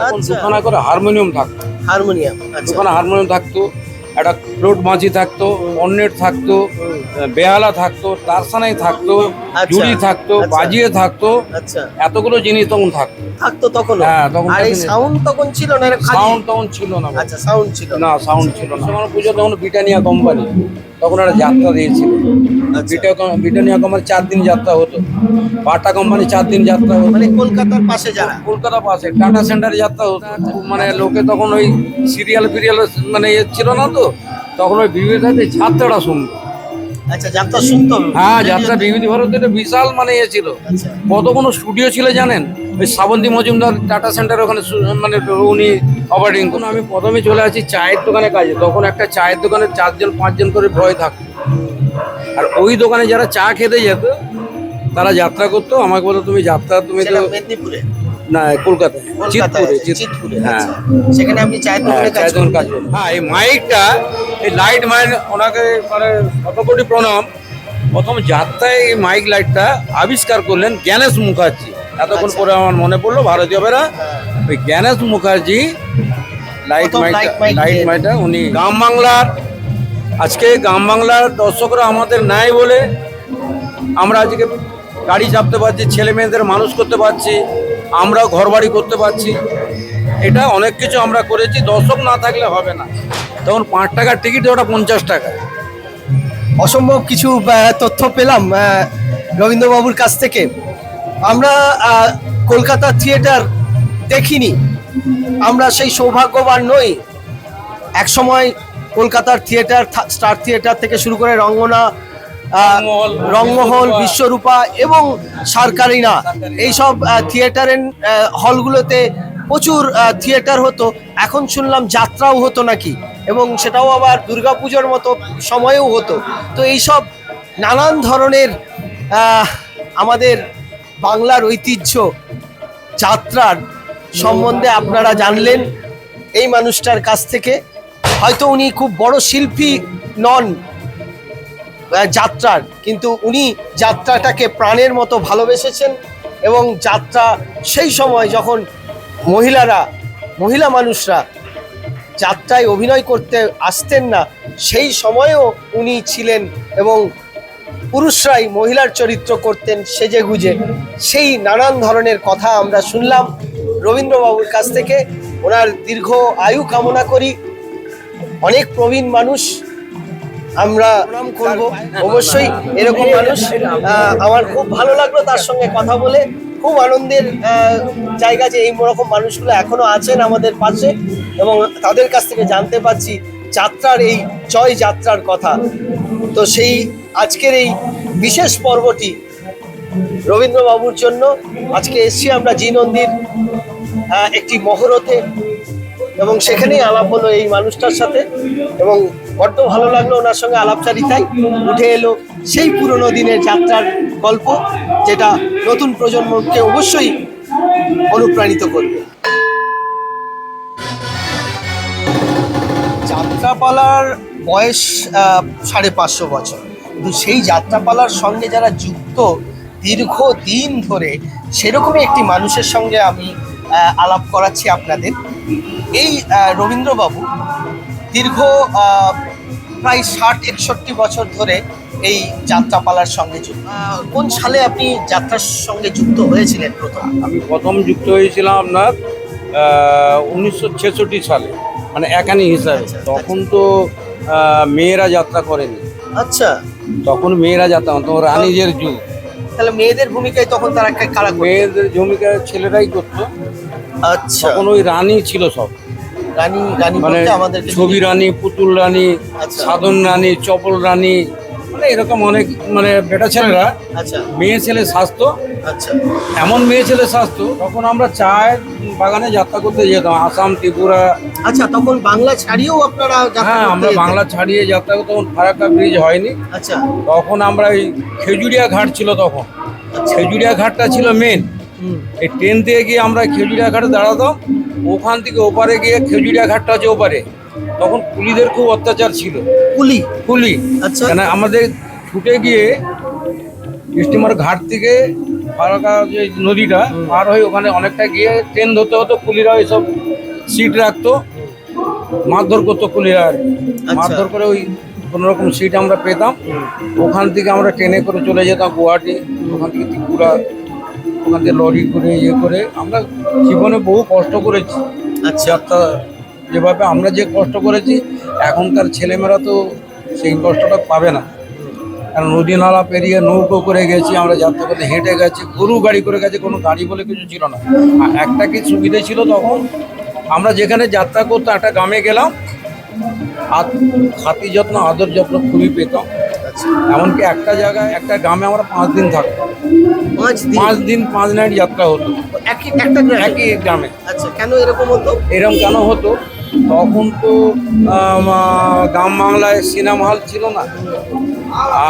আচ্ছা। করে হারমোনিয়াম থাকতো। হারমোনিয়াম আচ্ছা। দুখানা হারমোনিয়াম থাকতো একটা ফ্লোট মাঝি থাকতো অন্যের থাকতো বেহালা থাকতো তারসানাই থাকতো জুড়ি থাকতো আচ্ছা। বাজিয়ে থাকতো আচ্ছা। এতগুলো জিনিস তখন থাকতো। থাকতো তখন হ্যাঁ, তখন আর এই সাউন্ড তখন ছিল না? সাউন্ড তখন ছিল না। আচ্ছা সাউন্ড ছিল না। সাউন্ড ছিল না। পুজো তখন ব্রিটানিয়া কোম্পানি। তখন একটা যাত্রা দিয়েছিল। আচ্ছা। ব্রিটানিয়া কোম্পানি চার দিন যাত্রা হতো। বাটা কোম্পানি চার দিন যাত্রা হতো। মানে কলকাতার পাশে যারা। কলকাতার পাশে। টাটা সেন্টারে যাত্রা হতো। মানে লোকে তখন ওই সিরিয়াল ফিরিয়াল মানে ইয়ে ছিল না তো। তখন ওই বিবেকাতে যাত্রাটা শুনতো। আচ্ছা যাত্রা শুনতো হ্যাঁ যাত্রা ভারতের বিশাল মানে ইয়ে ছিল। কত কোনো স্টুডিও ছিল জানেন? ওই শ্রাবন্তী মজুমদার টাটা সেন্টার ওখানে মানে উনি অপারেটিং কোন আমি প্রথমে চলে আসি চায়ের দোকানে কাজে। তখন একটা চায়ের দোকানে চারজন পাঁচজন করে ভয় থাকতো। আর ওই দোকানে যারা চা খেতে যেত তারা যাত্রা করতো। আমাকে বলতো তুমি যাত্রা তুমি মেদিনীপুরে। না কলকাতায়। কলকাতায় চিতপুরে চিতপুরে। হ্যাঁ। আচ্ছা। সেখানে আপনি চায়ের হ্যাঁ, দোকানে কাজ করতেন। কাজ করতো। হ্যাঁ এই মাইকটা এই লাইট মাইন ওনাকে মানে শত কোটি প্রণাম। প্রথম যাত্রায় এই মাইক লাইটটা আবিষ্কার করলেন জ্ঞানেশ মুখার্জি। এতক্ষণ আচ্ছা। পরে আমার মনে পড়ল ভারতীয় বেরা ওই জ্ঞানেশ মুখার্জি লাইট মাইকটা লাইট মাইকটা উনি গ্রাম বাংলার। আজকে গ্রাম বাংলার দর্শকরা আমাদের নাই বলে আমরা আজকে গাড়ি চাপতে পারছি ছেলে মেয়েদের মানুষ করতে পারছি। আমরা ঘর বাড়ি করতে পারছি। এটা অনেক কিছু আমরা করেছি দর্শক না থাকলে হবে না। তখন পাঁচ টাকার টিকিট ওটা পঞ্চাশ টাকা। অসম্ভব কিছু তথ্য পেলাম রবীন্দ্রবাবুর কাছ থেকে। আমরা কলকাতা থিয়েটার দেখিনি। আমরা সেই সৌভাগ্যবান নই। একসময় কলকাতার থিয়েটার স্টার থিয়েটার থেকে শুরু করে রঙ্গনা রঙ্গমহল বিশ্বরূপা। এবং সারকারিনা এইসব থিয়েটারের হলগুলোতে প্রচুর থিয়েটার হতো। এখন শুনলাম যাত্রাও হতো নাকি, এবং সেটাও আবার দুর্গাপুজোর মতো সময়েও হতো। তো এইসব নানান ধরনের আমাদের বাংলার ঐতিহ্য যাত্রার সম্বন্ধে আপনারা জানলেন এই মানুষটার কাছ থেকে। হয়তো উনি খুব বড় শিল্পী নন যাত্রার। কিন্তু উনি যাত্রাটাকে প্রাণের মতো ভালোবেসেছেন এবং যাত্রা সেই সময় যখন মহিলারা, মহিলা মানুষরা যাত্রায় অভিনয় করতে আসতেন না, সেই সময়েও উনি ছিলেন এবং পুরুষরাই মহিলার চরিত্র করতেন সেজে গুজে সেই নানান ধরনের কথা আমরা শুনলাম রবীন্দ্রবাবুর কাছ থেকে। ওনার দীর্ঘ আয়ু কামনা করি। অনেক প্রবীণ মানুষ আমরা করব অবশ্যই এরকম মানুষ আমার খুব ভালো লাগল তার সঙ্গে কথা বলে। খুব আনন্দের জায়গা যে এই রকম মানুষগুলো এখনও আছেন আমাদের পাশে এবং তাদের কাছ থেকে জানতে পারছি যাত্রার এই জয় যাত্রার কথা। তো সেই আজকের এই বিশেষ পর্বটি রবীন্দ্রবাবুর জন্য। আজকে এসছি আমরা জি নন্দীর একটি মহরতে এবং সেখানেই আলাপ হলো এই মানুষটার সাথে এবং বড্ড ভালো লাগল ওনার সঙ্গে আলাপচারিতায় উঠে এলো সেই পুরনো দিনের যাত্রার গল্প যেটা নতুন প্রজন্মকে অবশ্যই অনুপ্রাণিত করবে। যাত্রাপালার বয়স সাড়ে পাঁচশো বছর। কিন্তু সেই যাত্রাপালার সঙ্গে যারা যুক্ত দীর্ঘ দিন ধরে সেরকমই একটি মানুষের সঙ্গে আমি আলাপ করাচ্ছি আপনাদের। এই রবীন্দ্রবাবু দীর্ঘ প্রায় ষাট একষট্টি বছর ধরে এই যাত্রাপালার সঙ্গে যুক্ত। কোন সালে আপনি যাত্রার সঙ্গে যুক্ত হয়েছিলেন প্রথম? আমি প্রথম যুক্ত হয়েছিলাম আপনার উনিশশো ছেষট্টি সালে মানে একানি হিসাবে। আচ্ছা, তখন তো মেয়েরা যাত্রা করেনি। আচ্ছা। তখন মেয়েরা যাত্রা তো রানীজের যুগ। তাহলে মেয়েদের ভূমিকায় তখন তারা কারা মেয়েদের ভূমিকা ছেলেরাই করতো। আচ্ছা। তখন ওই রানী ছিল সব। রানী রানী মানে আমাদেরকে ছবি রানী পুতুল রানী আচ্ছা। সাধন রানী চপল রানী মানে এরকম অনেক মানে বেটা ছেলেরা আচ্ছা। মেয়ে ছেলে স্বাস্থ্য। আচ্ছা। এমন মেয়ে ছেলে স্বাস্থ্য তখন আমরা চায়ের বাগানে যাত্রা করতে যেতাম আসাম ত্রিপুরা। আচ্ছা তখন বাংলা ছাড়িয়েও আপনারা হ্যাঁ আমরা বাংলা ছাড়িয়ে যাত্রা তখন ফারাক্কা ব্রিজ হয়নি। আচ্ছা। তখন আমরা এই খেজুরিয়া ঘাট ছিল তখন। খেজুরিয়া ঘাটটা ছিল মেন এই ট্রেন থেকে গিয়ে আমরা খেজুরিয়া ঘাটে দাঁড়াতাম ওখান থেকে ওপারে গিয়ে খেজুরিয়া ঘাটটা আছে ওপারে। তখন কুলিদের খুব অত্যাচার ছিল। কুলি কুলি আচ্ছা। কেন আমাদের ছুটে গিয়ে স্টিমার ঘাট থেকে ফারাকা যে নদীটা পার হয়ে ওখানে অনেকটা গিয়ে ট্রেন ধরতে হতো কুলিরা ওই সব সিট রাখতো। মারধর করতো কুলিরা আর। আচ্ছা। মারধর করে ওই কোনো রকম সিট আমরা পেতাম। ওখান থেকে আমরা ট্রেনে করে চলে যেতাম গুয়াহাটি ওখান থেকে ত্রিপুরা। ওখান লরি করে ইয়ে করে আমরা জীবনে বহু কষ্ট করেছি। আচ্ছা। যাত্রা যেভাবে আমরা যে কষ্ট করেছি এখনকার ছেলেমেয়েরা তো সেই কষ্টটা পাবে না। কারণ নদী নালা পেরিয়ে নৌকো করে গেছি আমরা যাত্রা করতে হেঁটে গেছি গরু গাড়ি করে গেছি কোনো গাড়ি বলে কিছু ছিল না। আর একটা কি সুবিধে ছিল তখন? আমরা যেখানে যাত্রা করতাম একটা গ্রামে গেলাম আর খাতি যত্ন আদর যত্ন খুবই পেতাম। আচ্ছা এমনকি একটা জায়গায় একটা গ্রামে আমরা পাঁচ দিন থাকতাম। পাঁচ দিন? পাঁচ দিন পাঁচ নাইট যাত্রা হতো। একই একটা গ্রামে? একই গ্রামে। আচ্ছা কেন এরকম হতো? এরকম কেন হতো? তখন তো গ্রাম বাংলায় সিনেমা হল ছিল না।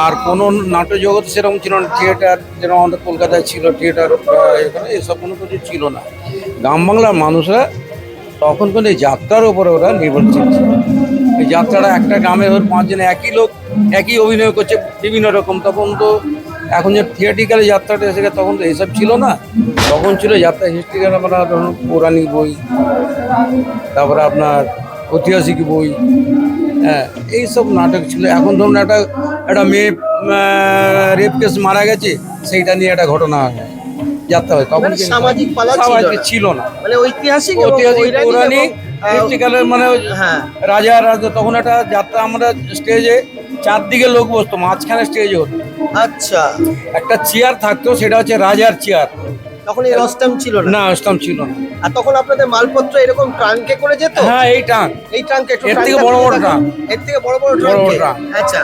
আর কোনো নাটক জগৎ সেরকম ছিল না। থিয়েটার যেরকম আমাদের কলকাতায় ছিল থিয়েটার এখানে এসব কোনো কিছু ছিল না। গ্রাম বাংলার মানুষরা তখন কোনো যাত্রার উপরে ওরা নির্ভরশীল ছিল। এই যাত্রাটা একটা গ্রামে ওর পাঁচজনে একই লোক একই অভিনয় করছে বিভিন্ন রকম। তখন তো এখন যে থিয়েটিক্যাল যাত্রাটা এসে গেছে তখন তো এসব ছিল না। তখন ছিল যাত্রা হিস্ট্রিক্যাল আমরা ধরুন পৌরাণিক বই তারপরে আপনার ঐতিহাসিক বই হ্যাঁ এইসব নাটক ছিল। এখন ধরুন একটা একটা মেয়ে রেপ কেস মারা গেছে সেইটা নিয়ে একটা ঘটনা হয় যাত্রা হয়। তখন মানে সামাজিক পালা ছিল সামাজিক না। ছিল না। মানে ঐতিহাসিক ঐতিহাসিক পৌরাণিক হিস্ট্রিক্যালের মানে হ্যাঁ। রাজা রাজা তখন একটা যাত্রা আমরা স্টেজে চারদিকে লোক বসতো মাঝখানে স্টেজে হতো। আচ্ছা। একটা চেয়ার থাকতো সেটা হচ্ছে রাজার চেয়ার তখন এই রস্টাম ছিল না? না অষ্টম ছিল না। আর তখন আপনাদের মালপত্র এরকম ট্রাঙ্কে করে যেত? হ্যাঁ এই টান এই ট্রাঙ্কে একটু এর থেকে বড় বড়। ট্রাঙ্ক। এর থেকে বড় বড় ট্রাঙ্কে? ট্রাঙ্ক। আচ্ছা।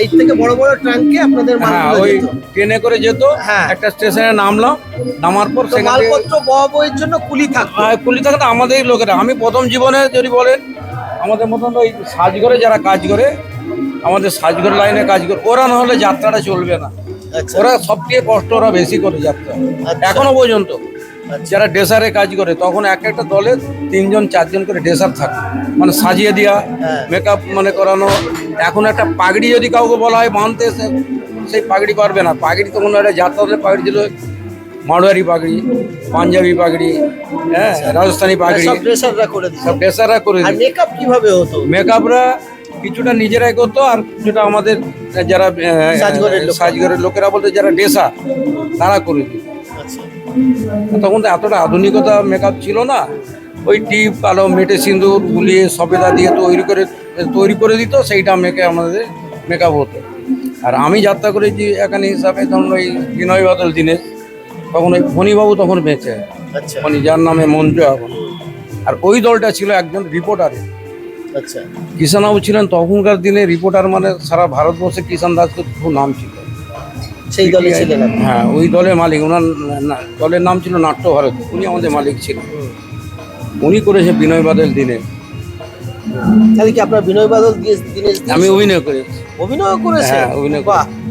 এই থেকে বড় বড় ট্রাঙ্কে আপনাদের হ্যাঁ মালগুলো ওই ট্রেনে করে যেত হ্যাঁ। একটা স্টেশনে নামলাম নামার পর সেখানে মালপত্র বওয়া বইয়ের জন্য কুলি থাকতো? কুলি থাকে না আমাদের লোকেরা। আমি প্রথম জীবনে যদি বলেন আমাদের মতন ওই সাজঘরে যারা কাজ করে আমাদের সাজঘর লাইনে কাজ করে ওরা না হলে যাত্রাটা চলবে না। আচ্ছা। ওরা সবথেকে কষ্ট ওরা বেশি করে যাত্রা। আচ্ছা। এখনও পর্যন্ত। আচ্ছা। যারা ড্রেসারে কাজ করে তখন এক একটা দলে তিনজন চারজন করে ড্রেসার থাকে। মানে সাজিয়ে দেওয়া হ্যাঁ। মেকআপ মানে করানো। এখন একটা পাগড়ি যদি কাউকে বলা হয় বাঁধতে সেই পাগড়ি পারবে না। পাগড়ি তখন একটা যাত্রাতে পাগড়ি ছিল। মারোয়ারি পাগড়ি পাঞ্জাবি পাগড়ি হ্যাঁ রাজস্থানি পাগড়ি। সব ড্রেসাররা করে সব ড্রেসাররা করে মেকআপ কীভাবে হতো? মেকআপরা কিছুটা নিজেরাই করতো আর কিছুটা আমাদের যারা লোক। লোকেরা। বলতে যারা ড্রেসার তারা করে দিত। আচ্ছা। তখন তো এতটা আধুনিকতা মেকআপ ছিল না। ওই টিপ কালো মেটে সিঁদুর গুলিয়ে সবেদা দিয়ে তৈরি করে তৈরি করে দিত সেইটা মেকে আমাদের মেকআপ হতো। আর আমি যাত্রা করেছি এখানে হিসাবে তখন ওই বিনয় বাদল দিনে। তখন ওই ফণিবাবু তখন বেঁচে। আচ্ছা। ফণি যার নামে মঞ্চ এখন। আর ওই দলটা ছিল একজন রিপোর্টারের আচ্ছা। কিষানবাবু ছিলেন তখনকার দিনে রিপোর্টার মানে সারা ভারতবর্ষে কিষান দাস খুব নাম ছিল। সেই দলে ছিলেন হ্যাঁ ওই দলের মালিক ওনার দলের নাম ছিল নাট্য ভারত উনি আমাদের মালিক ছিলেন। উনি করেছে বিনয় বাদল দিনে। তাহলে কি আপনার বিনয় বাদল দিয়ে আমি অভিনয় করেছি। অভিনয় করেছে হ্যাঁ অভিনয়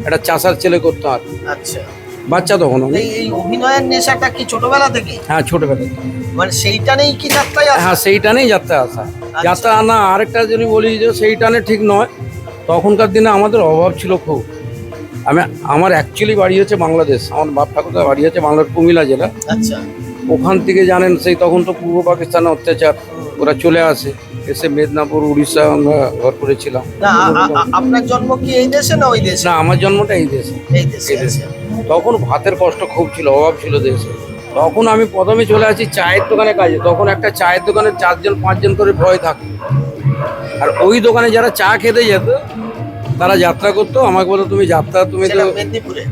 একটা চাষার ছেলে করতে আর আচ্ছা। বাচ্চা তখন আমি এই অভিনয়ের নেশাটা কি ছোটবেলা থেকে? হ্যাঁ ছোটবেলায় মানে সেইটা নেই কি যাত্রায় আসা? হ্যাঁ সেই টানেই যাত্রা আসা। আচ্ছা। যাত্রা না আরেকটা যদি বলি যে সেই টানে ঠিক নয়। তখনকার দিনে আমাদের অভাব ছিল খুব। আমি আমার অ্যাকচুয়ালি বাড়ি হচ্ছে বাংলাদেশ। আমার বাপ ঠাকুরদা বাড়ি হচ্ছে বাংলার কুমিল্লা জেলা। আচ্ছা। ওখান থেকে জানেন সেই তখন তো পূর্ব পাকিস্তানে অত্যাচার। ওরা চলে আসে। এসে মেদিনীপুর উড়িষ্যা আমরা ঘর করেছিলাম। আপনার জন্ম কি এই দেশে না ওই দেশে? না আমার জন্মটা এই দেশে। এই দেশে এই দেশে। আচ্ছা। তখন ভাতের কষ্ট খুব ছিল অভাব ছিল দেশে। তখন আমি প্রথমে চলে আসি চায়ের দোকানে কাজে। তখন একটা চায়ের দোকানে চারজন পাঁচজন করে ভয় থাকতো। আর ওই দোকানে যারা চা খেতে যেত তারা যাত্রা করতো। আমাকে বলতো তুমি যাত্রা তুমি তো মেদিনীপুরে।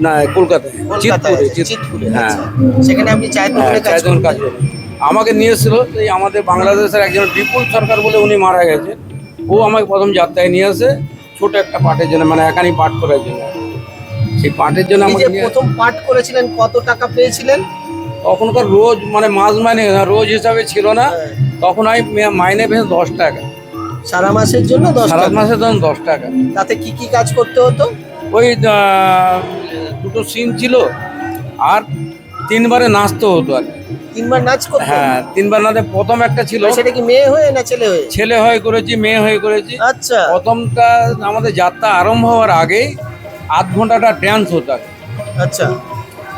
না কলকাতায়। কলকাতায় চিতপুরে চিতপুরে হ্যাঁ। আচ্ছা। সেখানে আপনি চায়ের হ্যাঁ দোকানে চায়ের দোকান কাজ আমাকে নিয়ে এসেছিল এই আমাদের বাংলাদেশের একজন বিপুল সরকার বলে উনি মারা গেছে ও আমাকে প্রথম যাত্রায় নিয়ে আসে। ছোট একটা পাঠের জন্য মানে একানি পাঠ করার জন্য। সেই পাঠের জন্য আমাকে নিয়ে প্রথম পাঠ করেছিলেন কত টাকা পেয়েছিলেন? তখনকার রোজ মানে মাস মানে রোজ হিসাবে ছিল না। হ্যাঁ। তখন আমি মে- মাইনে পেয়ে দশ টাকা। সারা মাসের জন্য দশ সারা টাকা? মাসে তখন দশ টাকা। তাতে কি কি কাজ করতে হতো? ওই আহ, দুটো সিন ছিল আর তিনবারে নাচতে হতো আর কি। তিনবার নাচ করতে হ্যাঁ তিনবার নাচে প্রথম একটা ছিল। সেটা কি মেয়ে হয়ে না ছেলে হয়ে? ছেলে হয়ে করেছি মেয়ে হয়ে করেছি। আচ্ছা। প্রথমটা আমাদের যাত্রা আরম্ভ হওয়ার আগেই আধ ঘন্টাটা ড্যান্স হতো আর কি। আচ্ছা।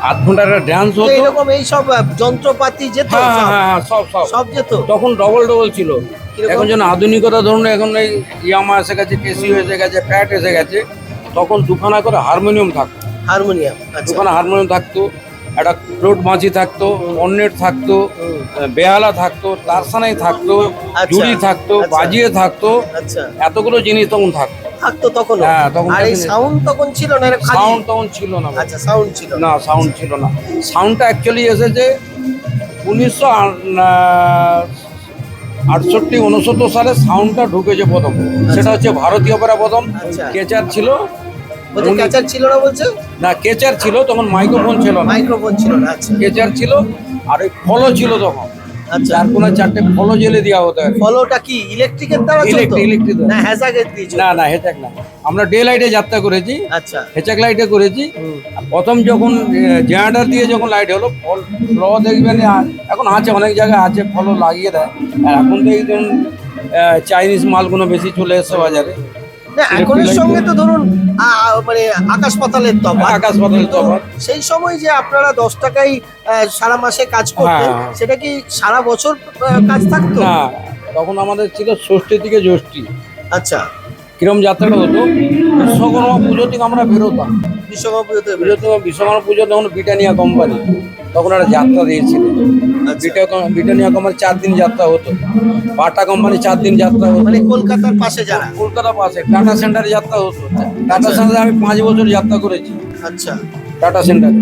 আধ ঘণ্টার একটা ড্যান্স তো হতো। এরকম এই সব যন্ত্রপাতি যেত হ্যাঁ সব? হ্যাঁ হ্যাঁ সব সব। সব যেত? তখন ডবল ডবল ছিল। কীরকম? এখন যেন আধুনিকতা ধরুন এখন এই ইয়ামা এসে গেছে কেসিও এসে গেছে প্যাট এসে গেছে তখন দুখানা করে হারমোনিয়াম থাকতো। হারমোনিয়াম আচ্ছা। দুখানা হারমোনিয়াম থাকতো একটা ফ্লোট মাঝি থাকতো অন্যের থাকতো হুম, বেহালা থাকতো তারসানাই থাকতো আচ্ছা, জুড়ি থাকতো আচ্ছা। বাজিয়ে থাকতো আচ্ছা। এতগুলো জিনিস তখন থাকতো। থাকতো তখন হ্যাঁ, তখন আর এই সাউন্ড তখন ছিল না সাউন্ড তখন ছিল না আচ্ছা সাউন্ড ছিল না। সাউন্ড ছিল না। সাউন্ডটা অ্যাকচুয়ালি এসেছে উনিশশো আটষট্টি উনসত্তর সালে সাউন্ডটা ঢুকেছে প্রথম। সেটা হচ্ছে ভারতীয় অপেরা প্রথম। আচ্ছা। কেচার ছিল। বলছে উনি- ক্যাচার ছিল না বলছে? না কেচার ছিল তখন মাইক্রোফোন ছিল না। মাইক্রোফোন ছিল না আচ্ছা। কেচার ছিল আর ওই ফলো ছিল তখন। আচ্ছা। চার কোনা চারটে ফলো জেলে দেওয়া হতো ফলোটা কি ইলেকট্রিকের দ্বারা Electric, electric না হ্যাজাগের দিয়ে চলতো? না না হেচাক না। আমরা ডে লাইটে যাত্রা করেছি। আচ্ছা। হেচাক লাইটে করেছি। প্রথম যখন জেনারেটার দিয়ে যখন লাইট হলো ফল ফ্ল দেখবেন এখন আছে অনেক জায়গায় আছে ফলও লাগিয়ে দেয়। আর এখন তো ধরুন চাইনিজ মালগুলো বেশি চলে এসছে বাজারে। না এখনের সঙ্গে তো ধরুন মানে আকাশ পাতালের তফাৎ। আকাশ পাতালের তফাৎ। সেই সময় যে আপনারা দশ টাকায় সারা মাসে কাজ করতেন হ্যাঁ। সেটা কি সারা বছর কাজ থাকতো? না তখন আমাদের ছিল ষষ্ঠী থেকে জ্যৈষ্ঠী। আচ্ছা। কিরম যাত্রাটা হতো? বিশ্বকর্মা পুজো থেকে আমরা বেরোতাম। বিশ্বকর্মা পুজোতে পুজো থেকে বিশ্বকর্মা পুজো তখন ব্রিটানিয়া কোম্পানি তখন একটা যাত্রা দিয়েছিল। আচ্ছা। ব্রিটা- ব্রিটানিয়া কোম্পানি চার দিন যাত্রা হতো। বাটা কোম্পানি চার দিন যাত্রা হতো। মানে কলকাতার পাশে যারা। কলকাতা পাশে। টাটা সেন্টারে যাত্রা হতো। টাটা আচ্ছা। সেন্টারে আমি পাঁচ বছর যাত্রা করেছি। আচ্ছা। টাটা সেন্টারে।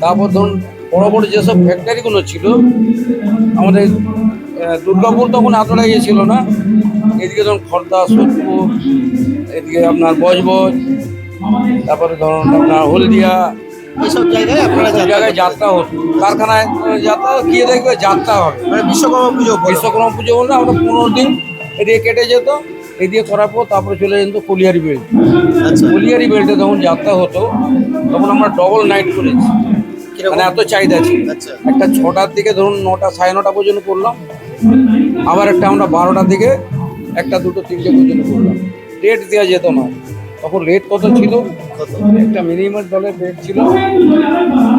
তারপর ধরুন বড় বড় যেসব ফ্যাক্টরিগুলো ছিল আমাদের দুর্গাপুর তখন এতটা ইয়ে ছিল না? এদিকে ধরুন খর্দা সোদপুর এদিকে আপনার বজবজ তারপরে ধরুন আপনার হলদিয়া এইসব জায়গায় আপনারা সব জায়গায় যাত্রা হতো কারখানায় যাত্রা গিয়ে দেখবে যাত্রা হবে। মানে বিশ্বকর্মা পুজো বিশ্বকর্মা পুজো হলে আমরা পনেরো দিন এদিকে কেটে যেত এদিকে করার পর তারপরে চলে যেত কলিয়ারি বেল্ট। আচ্ছা। কলিয়ারি বেল্টে যখন যাত্রা হতো তখন আমরা ডবল নাইট করেছি? মানে এত চাহিদা ছিল। আচ্ছা। একটা ছটার দিকে ধরুন নটা সাড়ে নটা পর্যন্ত করলাম। আবার একটা আমরা বারোটার দিকে একটা দুটো তিনটে পর্যন্ত করলাম। ডেট দেওয়া যেত না। তখন রেট কত ছিল? একটা মিনিমাম দলের রেট ছিল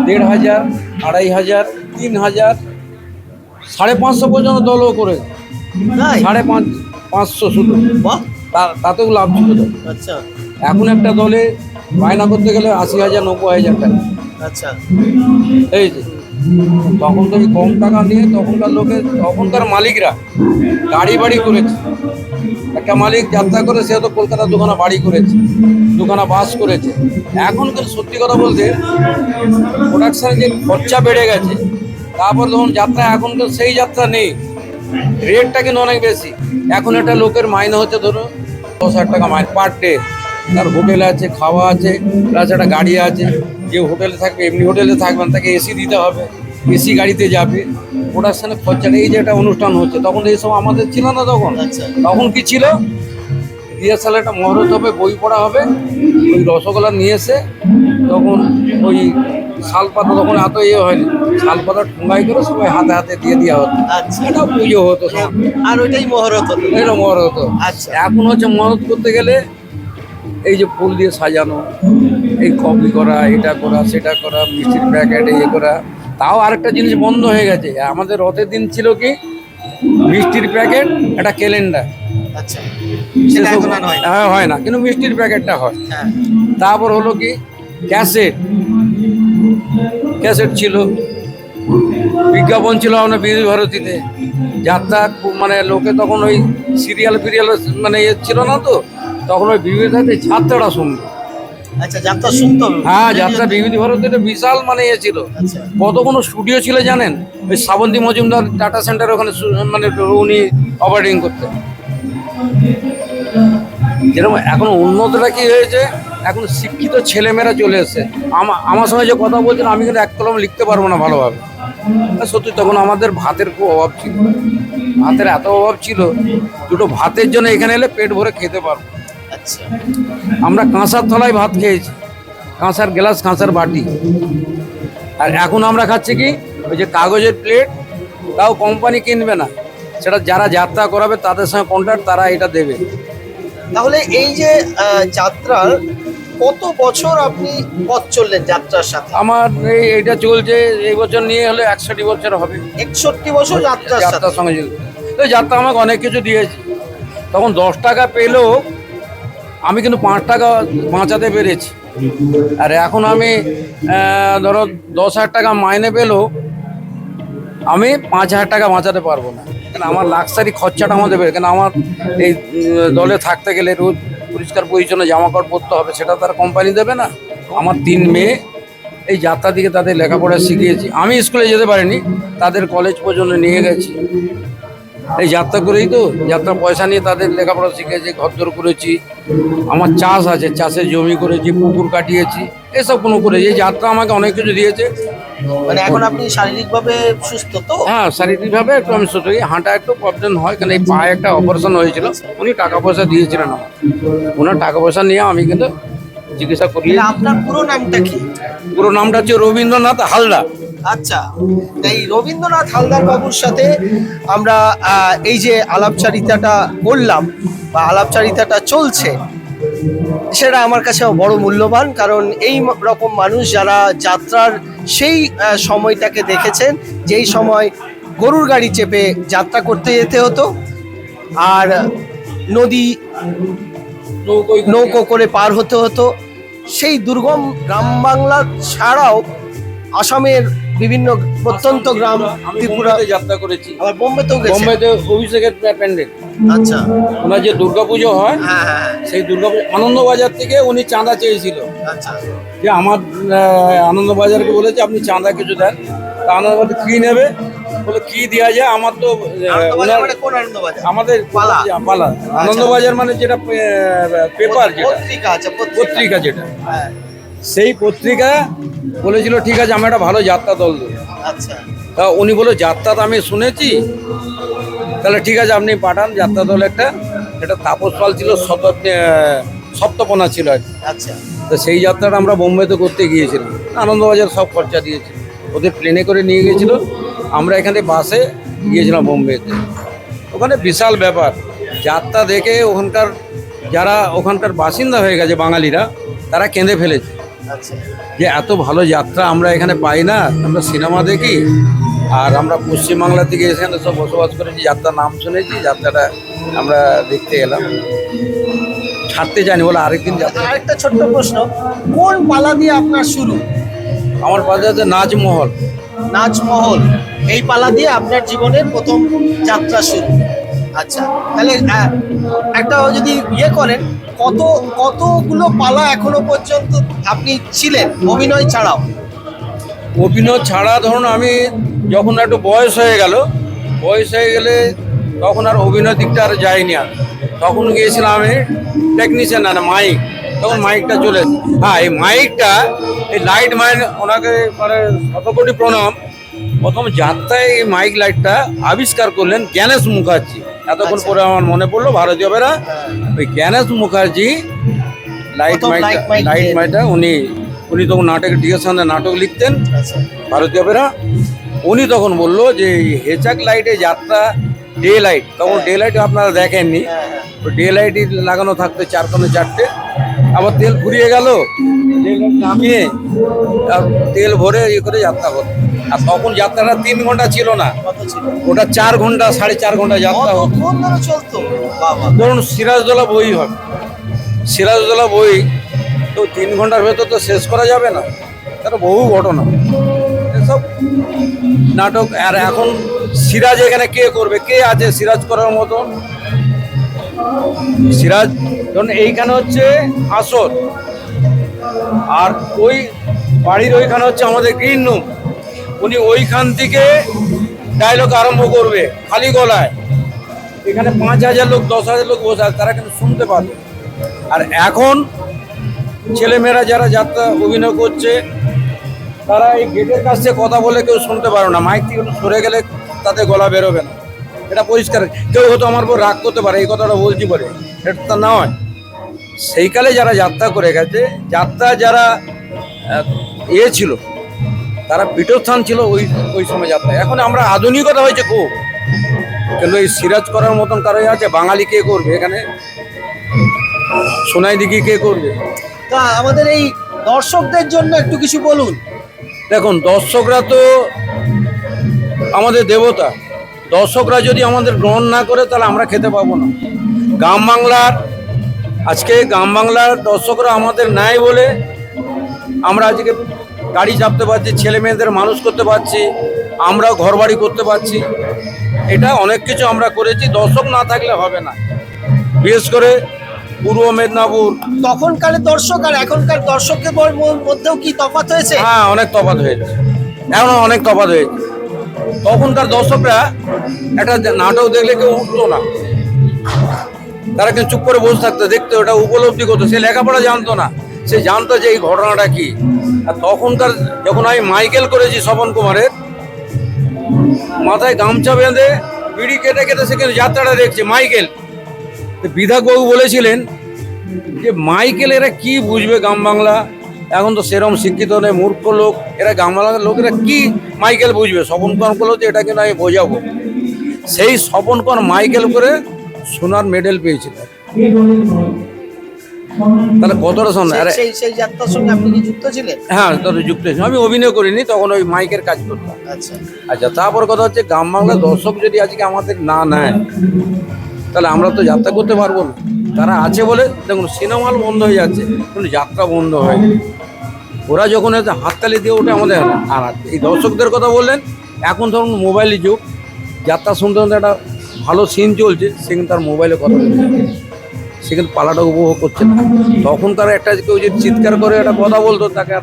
দেড় হাজার আড়াই হাজার তিন হাজার সাড়ে পাঁচশো পর্যন্ত দলও করে। সাড়ে পাঁচ পাঁচশো শুধু। তাতেও লাভ ছিল আচ্ছা। এখন একটা দলে বায়না করতে গেলে আশি হাজার নব্বই হাজার টাকা। আচ্ছা। এই যে তখন তো কম টাকা নিয়ে তখনকার লোকের তখনকার মালিকরা গাড়ি বাড়ি করেছে। একটা মালিক যাত্রা করে, সে তো কলকাতার দোকানে বাড়ি করেছে, দোকানে বাস করেছে। এখন কিন্তু সত্যি কথা বলতে প্রোডাকশানে যে খরচা বেড়ে গেছে, তারপর ধরুন যাত্রা, এখন তো সেই যাত্রা নেই। রেটটা কিন্তু অনেক বেশি। এখন একটা লোকের মাইনে হচ্ছে ধরুন দশ হাজার টাকা মাইনে পার ডে তার হোটেল আছে, খাওয়া আছে প্লাস একটা গাড়ি আছে। যে হোটেলে থাকবে এমনি হোটেলে থাকবেন তাকে এসি দিতে হবে এসি গাড়িতে যাবে। প্রোডাকশানে খরচাটা এই যে একটা অনুষ্ঠান হচ্ছে তখন এইসব আমাদের ছিল না তখন। আচ্ছা। তখন কি ছিল? রিহার্সাল একটা মহরত হবে বই পড়া হবে ওই রসগোল্লা নিয়ে এসে তখন ওই শালপাতা তখন এত ইয়ে হয়নি শালপাতা ঠোঙ্গাই করে সবাই হাতে হাতে দিয়ে দেওয়া হতো। আচ্ছা। এটা পুজো হতো আর ওইটাই মহরত হতো। এটা মহরত হতো। আচ্ছা। এখন হচ্ছে মহরত করতে গেলে এই যে ফুল দিয়ে সাজানো এই কপি করা এটা করা সেটা করা মিষ্টির প্যাকেট ইয়ে করা। তাও আরেকটা জিনিস বন্ধ হয়ে গেছে। আমাদের রথের দিন ছিল কি? মিষ্টির প্যাকেট একটা ক্যালেন্ডার। আচ্ছা। হয় হ্যাঁ না। কিন্তু মিষ্টির প্যাকেটটা হয়। হ্যাঁ। তারপর হলো কি? ক্যাসেট। ক্যাসেট ছিল। বিজ্ঞাপন ছিল আমরা বিদ্যুৎ ভারতীতে। যাত্রা মানে লোকে তখন ওই সিরিয়াল ফিরিয়াল মানে ইয়ে ছিল না তো? তখন ওই বিবিধ ভারতী যাত্রাটা শুনতো। আচ্ছা যাত্রা হ্যাঁ যাত্রা ভারতীতে বিশাল মানে ইয়ে ছিল। আচ্ছা। কত কোনো স্টুডিও ছিল জানেন? ওই শ্রাবন্তী মজুমদার টাটা সেন্টার ওখানে মানে উনি অপারেটিং করতেন। যেরকম এখন উন্নতটা কি হয়েছে? এখন শিক্ষিত ছেলেমেয়েরা চলে এসেছে। আমা- আমার সঙ্গে যে কথা বলছেন আমি কিন্তু এক কলম লিখতে পারব না ভালোভাবে। সত্যি তখন আমাদের ভাতের খুব অভাব ছিল। ভাতের এত অভাব ছিল দুটো ভাতের জন্য এখানে এলে পেট ভরে খেতে পারব। আচ্ছা আমরা কাঁসার তলায় ভাত খেয়েছি। কাঁসার গ্লাস কাঁসার বাটি। আর এখন আমরা খাচ্ছি কি? ওই যে কাগজের প্লেট তাও কোম্পানি কিনবে না। সেটা যারা যাত্রা করাবে তাদের সঙ্গে কন্ট্রাক্ট তারা এটা দেবে। তাহলে এই যে যাত্রার কত বছর আপনি পথ চললেন যাত্রার সাথে? আমার এই এইটা চলছে এই বছর নিয়ে হলে একষট্টি বছর হবে। একষট্টি বছর যাত্রার যাত্রার সঙ্গে যাত্রা আমাকে অনেক কিছু দিয়েছে। তখন দশ টাকা পেলেও আমি কিন্তু পাঁচ টাকা বাঁচাতে পেরেছি। আর এখন আমি ধরো দশ হাজার টাকা মাইনে পেলেও আমি পাঁচ হাজার টাকা বাঁচাতে পারব না। কেন আমার লাক্সারি খরচাটা আমাদের বেড়ে, কেন আমার এই দলে থাকতে গেলে রোজ পরিষ্কার পরিচ্ছন্ন জামা কাপড় পরতে হবে, সেটা তার কোম্পানি দেবে না। আমার তিন মেয়ে, এই যাত্রা দিকে তাদের লেখাপড়া শিখিয়েছি। আমি স্কুলে যেতে পারিনি, তাদের কলেজ পর্যন্ত নিয়ে গেছি। এই যাত্রা করেই তো যাত্রা পয়সা নিয়ে তাদের লেখাপড়া শিখেছি ঘরদোর করেছি। আমার চাষ আছে চাষের জমি করেছি পুকুর কাটিয়েছি এসব কোনো করেছি। এই যাত্রা আমাকে অনেক কিছু দিয়েছে। মানে এখন আপনি শারীরিকভাবে সুস্থ তো? হ্যাঁ শারীরিকভাবে একটু আমি ছোট হাঁটা একটু প্রবলেম হয় কারণ এই পায়ে একটা অপারেশন হয়েছিল। উনি টাকা পয়সা দিয়েছিলেন আমার ওনার টাকা পয়সা নিয়ে আমি কিন্তু চিকিৎসা করি আপনার পুরো নামটা কি? পুরো নামটা হচ্ছে রবীন্দ্রনাথ হালদার। আচ্ছা এই রবীন্দ্রনাথ হালদার বাবুর সাথে আমরা এই যে আলাপচারিতাটা করলাম বা আলাপচারিতাটা চলছে সেটা আমার কাছে বড় মূল্যবান কারণ এই রকম মানুষ যারা যাত্রার সেই সময়টাকে দেখেছেন যেই সময় গরুর গাড়ি চেপে যাত্রা করতে যেতে হতো আর নদী নৌকো করে পার হতে হতো সেই দুর্গম গ্রাম বাংলা ছাড়াও আসামের বিভিন্ন প্রত্যন্ত গ্রাম ত্রিপুরা। ত্রিপুরাতে যাত্রা করেছি। আবার বোম্বেতেও গেছে। বোম্বেতে অভিষেকের প্যান্ডেল। আচ্ছা। ওনার যে দুর্গাপুজো হয় হ্যাঁ হ্যাঁ সেই দুর্গাপুজো আনন্দবাজার থেকে উনি চাঁদা চেয়েছিল। আচ্ছা। যে আমার আনন্দবাজারকে বলেছে আপনি চাঁদা কিছু দেন। তা আনন্দবাজার কি নেবে? বলে কি দেওয়া যায়? আমার তো মানে আমাদের পালা। পালা। আনন্দবাজার মানে যেটা পেপার যেটা। পত্রিকা যেটা। হ্যাঁ। সেই পত্রিকা বলেছিল ঠিক আছে আমি একটা ভালো যাত্রা দল দেবো। আচ্ছা। তা উনি বলে যাত্রা তো আমি শুনেছি। তাহলে ঠিক আছে আপনি পাঠান যাত্রা দল একটা এটা তাপস পাল ছিল শত সপ্তপনা ছিল আর। আচ্ছা। তো সেই যাত্রাটা আমরা বোম্বেতে করতে গিয়েছিলাম। আনন্দবাজার সব খরচা দিয়েছিল ওদের প্লেনে করে নিয়ে গিয়েছিল। আমরা এখানে বাসে গিয়েছিলাম বোম্বেতে। ওখানে বিশাল ব্যাপার। যাত্রা দেখে ওখানকার যারা ওখানকার বাসিন্দা হয়ে গেছে বাঙালিরা তারা কেঁদে ফেলেছে। যে এত ভালো যাত্রা আমরা এখানে পাই না আমরা সিনেমা দেখি আর আমরা পশ্চিমবাংলা থেকে এখানে সব বসবাস করেছি যাত্রার নাম শুনেছি যাত্রাটা আমরা দেখতে এলাম। ছাড়তে জানি বলে আরেকদিন যাত্রা আরেকটা ছোট্ট প্রশ্ন কোন পালা দিয়ে আপনার শুরু? আমার পাশে আছে নাচমহল নাচমহল এই পালা দিয়ে আপনার জীবনের প্রথম যাত্রা শুরু। আচ্ছা তাহলে একটা যদি ইয়ে করেন কত, কতগুলো পালা এখনও পর্যন্ত আপনি ছিলেন অভিনয় ছাড়াও? অভিনয় ছাড়া ধরুন আমি যখন একটু বয়স হয়ে গেল, বয়স হয়ে গেলে তখন আর অভিনয় দিকটা আর যায়নি আর। তখন গিয়েছিলাম আমি টেকনিশিয়ান না মাইক তখন মাইকটা চলে। হ্যাঁ এই মাইকটা এই লাইট মাইন ওনাকে মানে শত কোটি প্রণাম। প্রথম যাত্রায় এই মাইক লাইটটা আবিষ্কার করলেন জ্ঞানেশ মুখার্জি। এতক্ষণ আচ্ছা। পরে আমার মনে পড়ল ভারতীয় বেরা ওই Gyanesh Mukherjee light mike light মাইকটা উনি উনি তখন নাটক ডিএর নাটক লিখতেন আচ্ছা। ভারতীয় অপেরা উনি তখন বলল যে হেচাক লাইটে যাত্রা ডে লাইট তখন ডে লাইট আপনারা দেখেননি। হ্যাঁ হ্যাঁ। ডে লাইটই লাগানো থাকতে চার কোনো চারটে। আবার তেল ফুরিয়ে গেল। নামিয়ে আর তেল ভরে ইয়ে করে যাত্রা করতো। আর তখন যাত্রাটা তিন ঘণ্টা ছিল না। ওটা চার ঘণ্টা সাড়ে চার ঘণ্টা যাত্রা চলতো? ধরুন সিরাজদোলা বই হবে। সিরাজদোলা বই তো তিন ঘণ্টার ভেতর তো শেষ করা যাবে না। তার বহু ঘটনা। এসব নাটক আর এখন সিরাজ এখানে কে করবে? কে আছে সিরাজ করার মতো সিরাজ ধরুন এইখানে হচ্ছে আসর আর ওই বাড়ির ওইখানে হচ্ছে আমাদের গ্রিন রুম। উনি ওইখান থেকে ডায়লগ আরম্ভ করবে, খালি গলায়। এখানে পাঁচ হাজার লোক, দশ হাজার লোক বসে তারা কিন্তু শুনতে পাবে। আর এখন ছেলেমেয়েরা যারা যাত্রা অভিনয় করছে, তারা এই গেটের কাছ থেকে কথা বলে কেউ শুনতে পারো না। মাইক থেকে সরে গেলে তাদের গলা বেরোবে না। এটা পরিষ্কার। কেউ হয়তো আমার উপর রাগ করতে পারে, এই কথাটা বলছি পারে এটা তা নয়। সেইকালে যারা যাত্রা করে গেছে, যাত্রা যারা ইয়ে ছিল তারা পীঠস্থান ছিল ওই ওই সময় যাত্রা এখন আমরা আধুনিকতা হয়েছে খুব। কিন্তু এই সিরাজ করার মতন কারও আছে? বাঙালি কে করবে এখানে? সোনাই দিঘি কে করবে? তা আমাদের এই দর্শকদের জন্য একটু কিছু বলুন। দেখুন দর্শকরা তো আমাদের দেবতা। দর্শকরা যদি আমাদের গ্রহণ না করে তাহলে আমরা খেতে পাবো না। গ্রাম বাংলার আজকে গ্রাম বাংলার দর্শকরা আমাদের নাই বলে আমরা আজকে গাড়ি চাপতে পারছি ছেলে মেয়েদের মানুষ করতে পারছি আমরা ঘরবাড়ি করতে পারছি। এটা অনেক কিছু আমরা করেছি দর্শক না থাকলে হবে না। বিশেষ করে পূর্ব মেদিনীপুর। তখনকার দর্শক আর এখনকার দর্শকের মধ্যেও কি তফাৎ হয়েছে? হ্যাঁ অনেক তফাৎ হয়েছে। এখনও অনেক তফাৎ হয়েছে। তখনকার দর্শকরা একটা নাটক দেখলে কেউ উঠতো না। তারা কিন্তু চুপ করে বসে থাকতো দেখতো ওটা উপলব্ধি করতো। সে লেখাপড়া জানতো না। সে জানতো যে এই ঘটনাটা কি। আর তখনকার যখন আমি মাইকেল করেছি স্বপন কুমারের, মাথায় গামছা বেঁধে বিড়ি কেটে কেটে সে কিন্তু যাত্রাটা দেখছে মাইকেল। তো বিধায়কবাবু বলেছিলেন যে মাইকেল এরা কি বুঝবে গ্রাম বাংলা? এখন তো সেরম শিক্ষিত নেই মূর্খ লোক। এরা গ্রাম বাংলার লোকেরা কি মাইকেল বুঝবে? স্বপন করল যে এটা কিন্তু আমি বোঝাবো। সেই স্বপন কর মাইকেল করে সোনার মেডেল পেয়েছিলেন। তাহলে কতটা শোন? আরে সেই সেই যাত্রার সঙ্গে আপনি কি যুক্ত ছিলেন? হ্যাঁ তত যুক্ত ছিলাম। আমি অভিনয় করিনি তখন ওই মাইকের কাজ করতাম। আচ্ছা। আচ্ছা তারপর কথা হচ্ছে গ্রাম বাংলার দর্শক যদি আজকে আমাদের না নেয় তাহলে আমরা তো যাত্রা করতে পারব না। তারা আছে বলে দেখুন সিনেমা হল বন্ধ হয়ে যাচ্ছে কিন্তু যাত্রা বন্ধ হয় ওরা যখন এসে হাততালি দিয়ে ওঠে আমাদের আর এই দর্শকদের কথা বললেন এখন ধরুন মোবাইলের যুগ যাত্রা শুনতে শুনতে একটা ভালো সিন চলছে সে কিন্তু তার মোবাইলে কথা বলছে সে কিন্তু পালাটা উপভোগ করছে না। তখন তারা একটা কেউ যদি চিৎকার করে একটা কথা বলতো তাকে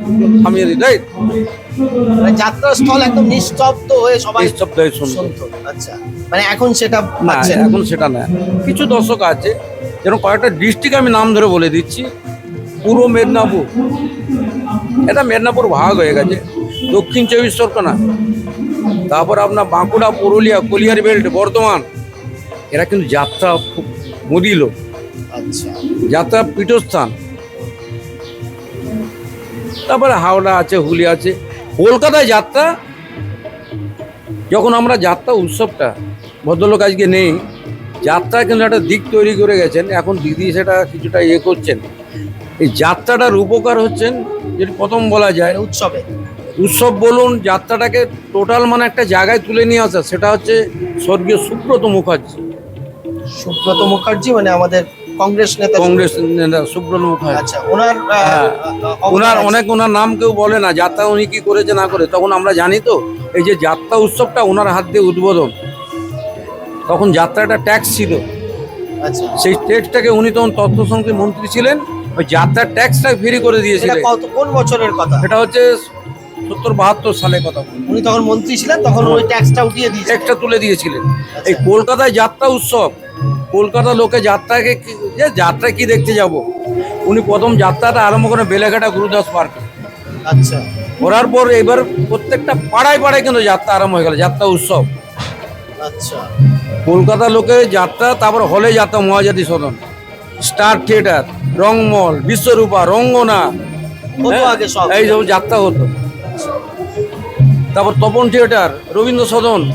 থামিয়ে দিত এই। মানে যাত্রার স্থল একদম নিস্তব্ধ হয়ে সবাই নিস্তব্ধ হয়ে শুনতো। আচ্ছা। মানে এখন সেটা না। এখন সেটা না। কিছু দর্শক আছে যেরকম কয়েকটা ডিস্ট্রিক্ট আমি নাম ধরে বলে দিচ্ছি। পূর্ব মেদিনীপুর। এটা মেদিনীপুর ভাগ হয়ে গেছে। দক্ষিণ চব্বিশ পরগনা। তারপর আপনার বাঁকুড়া পুরুলিয়া কলিয়ার বেল্ট বর্ধমান। এরা কিন্তু যাত্রা খুব মদিল আচ্ছা। যাত্রা পীঠস্থান। তারপরে হাওড়া আছে হুলি আছে। কলকাতায় যাত্রা? যখন আমরা যাত্রা উৎসবটা ভদ্রলোক আজকে নেই যাত্রা কিন্তু একটা দিক তৈরি করে গেছেন। এখন দিদি সেটা কিছুটা ইয়ে করছেন। এই যাত্রাটার উপকার হচ্ছেন যেটা প্রথম বলা যায় উৎসবে। উৎসব বলুন যাত্রাটাকে টোটাল মানে একটা জায়গায় তুলে নিয়ে আসা সেটা হচ্ছে স্বর্গীয় সুব্রত মুখার্জি। সুব্রত মুখার্জি মানে আমাদের কংগ্রেস নেতা কংগ্রেস নেতা সুব্রত মুখার্জি আচ্ছা ওনার হ্যাঁ। ওনার অনেক ওনার নাম কেউ বলে না যাত্রা উনি কি করেছে না করে তখন আমরা জানি তো এই যে যাত্রা উৎসবটা ওনার হাত দিয়ে উদ্বোধন। তখন যাত্রাটা ট্যাক্স ছিল। আচ্ছা। সেই ট্যাক্সটাকে উনি তখন তথ্য সংসদীয় মন্ত্রী ছিলেন ওই যাত্রার ট্যাক্সটা ফ্রি করে দিয়েছিলেন। কোন বছরের কথা? এটা হচ্ছে সত্তর বাহাত্তর সালে কথা। উনি তখন মন্ত্রী ছিলেন তখন ওই ট্যাক্সটা উঠিয়ে দিয়েছে ট্যাক্সটা তুলে দিয়েছিলেন। এই কলকাতায় যাত্রা উৎসব কলকাতা লোকে যাত্রাকে কি- যে যাত্রা কি দেখতে যাব? উনি প্রথম যাত্রাটা আরম্ভ করেন বেলেঘাটা গুরুদাস পার্কে। আচ্ছা। করার পর এবার প্রত্যেকটা পাড়ায় পাড়ায় কিন্তু যাত্রা আরম্ভ হয়ে গেল যাত্রা উৎসব। আচ্ছা। কলকাতার লোকে যাত্রা তারপর হলে যাত্রা মহাজাতি সদন। স্টার থিয়েটার রংমল বিশ্বরূপা রঙ্গনা হ্যাঁ, এই সব যাত্রা হতো। তারপর তপন থিয়েটার রবীন্দ্র সদন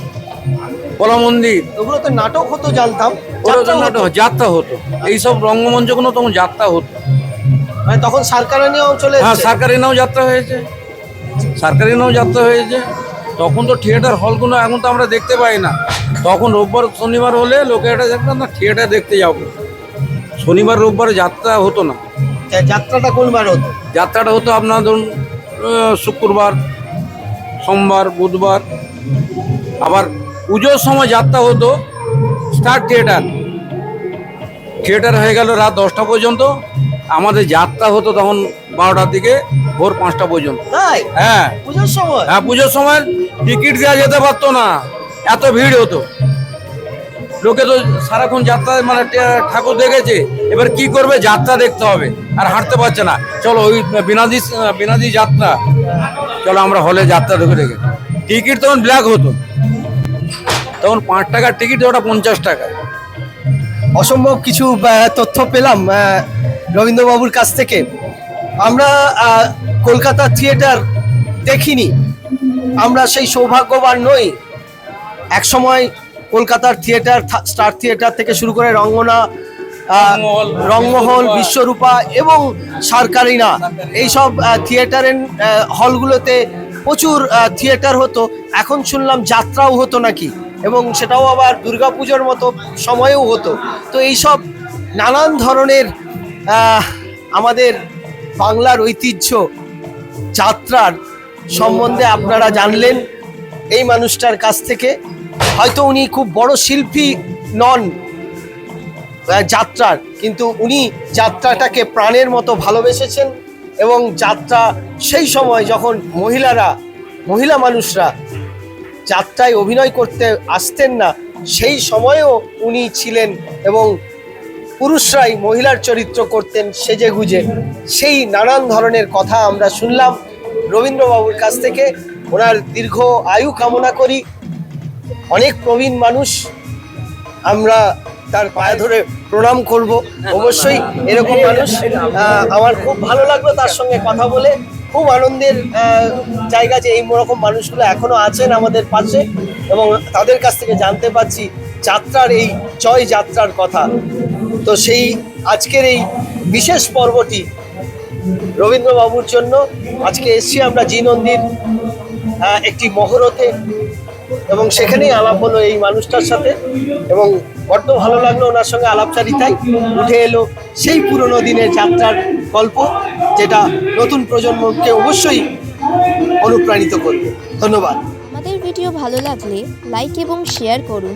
কলা মন্দির। ওগুলো তো নাটক হতো জানতাম ওরা যাত্রা হতো। নাটক- যাত্রা হতো। এইসব রঙ্গমঞ্চগুলো তখন যাত্রা হতো। মানে তখন সরকার চলে হ্যাঁ সরকারি নাও যাত্রা হয়েছে। সরকারি নাও যাত্রা হয়েছে। তখন তো থিয়েটার হলগুলো এখন তো আমরা দেখতে পাই না। তখন রোববার শনিবার হলে লোকে এটা দেখতাম না থিয়েটার দেখতে যাব। শনিবার রোববার যাত্রা হতো না। যাত্রাটা কোন বার হতো? যাত্রাটা হতো আপনার ধরুন শুক্রবার সোমবার বুধবার। আবার পুজোর সময় যাত্রা হতো স্টার থিয়েটার। থিয়েটার হয়ে গেল রাত দশটা পর্যন্ত। আমাদের যাত্রা হতো তখন বারোটার দিকে ভোর পাঁচটা পর্যন্ত। তাই? হ্যাঁ। পুজোর সময়? হ্যাঁ পুজোর সময় টিকিট দেওয়া যেতে পারতো না। এত ভিড় হতো। লোকে তো সারাক্ষণ যাত্রা মানে ঠাকুর দেখেছে। এবার কি করবে? যাত্রা দেখতে হবে। আর হাঁটতে পারছে না। চলো ওই বিনাদি বিনাদি যাত্রা। চলো আমরা হলে যাত্রা ঢুকে দেখে। টিকিট তখন ব্ল্যাক হতো। তখন পাঁচ টাকার টিকিট ওটা পঞ্চাশ টাকা। অসম্ভব কিছু তথ্য পেলাম রবীন্দ্রবাবুর কাছ থেকে। আমরা কলকাতা থিয়েটার দেখিনি। আমরা সেই সৌভাগ্যবান নই। একসময় কলকাতার থিয়েটার স্টার থিয়েটার থেকে শুরু করে রঙ্গনা রংমহল, রংমহল বিশ্বরূপা। এবং সরকারিনা এইসব থিয়েটারের হলগুলোতে প্রচুর থিয়েটার হতো। এখন শুনলাম যাত্রাও হতো নাকি? এবং সেটাও আবার দুর্গাপুজোর মতো সময়েও হতো। তো এইসব নানান ধরনের আমাদের বাংলার ঐতিহ্য যাত্রার সম্বন্ধে আপনারা জানলেন। এই মানুষটার কাছ থেকে হয়তো উনি খুব বড় শিল্পী নন যাত্রার, কিন্তু উনি যাত্রাটাকে প্রাণের মতো ভালোবেসেছেন এবং যাত্রা সেই সময় যখন মহিলারা, মহিলা মানুষরা যাত্রায় অভিনয় করতে আসতেন না, সেই সময়েও উনি ছিলেন এবং পুরুষরাই মহিলার চরিত্র করতেন সেজে গুজে সেই নানান ধরনের কথা আমরা শুনলাম। রবীন্দ্রবাবুর কাছ থেকে ওনার দীর্ঘ আয়ু কামনা করি। অনেক প্রবীণ মানুষ, আমরা তার পায়ে ধরে প্রণাম করব। অবশ্যই এরকম মানুষ আমার খুব ভালো লাগল তার সঙ্গে কথা বলে। খুব আনন্দের জায়গা যে এই রকম মানুষগুলো এখনও আছেন আমাদের পাশে এবং তাদের কাছ থেকে জানতে পারছি যাত্রার এই জয় যাত্রার কথা। তো সেই আজকের এই বিশেষ পর্বটি রবীন্দ্রবাবুর জন্য, আজকে এসছি আমরা জি একটি মহরতে। এবং সেখানেই আলাপ হলো এই মানুষটার সাথে এবং বড্ড ভালো লাগল ওনার সঙ্গে আলাপচারিতায় উঠে এলো সেই পুরনো দিনের যাত্রার গল্প যেটা নতুন প্রজন্মকে অবশ্যই অনুপ্রাণিত করবে। ধন্যবাদ। আমাদের ভিডিও ভালো লাগলে লাইক এবং শেয়ার করুন।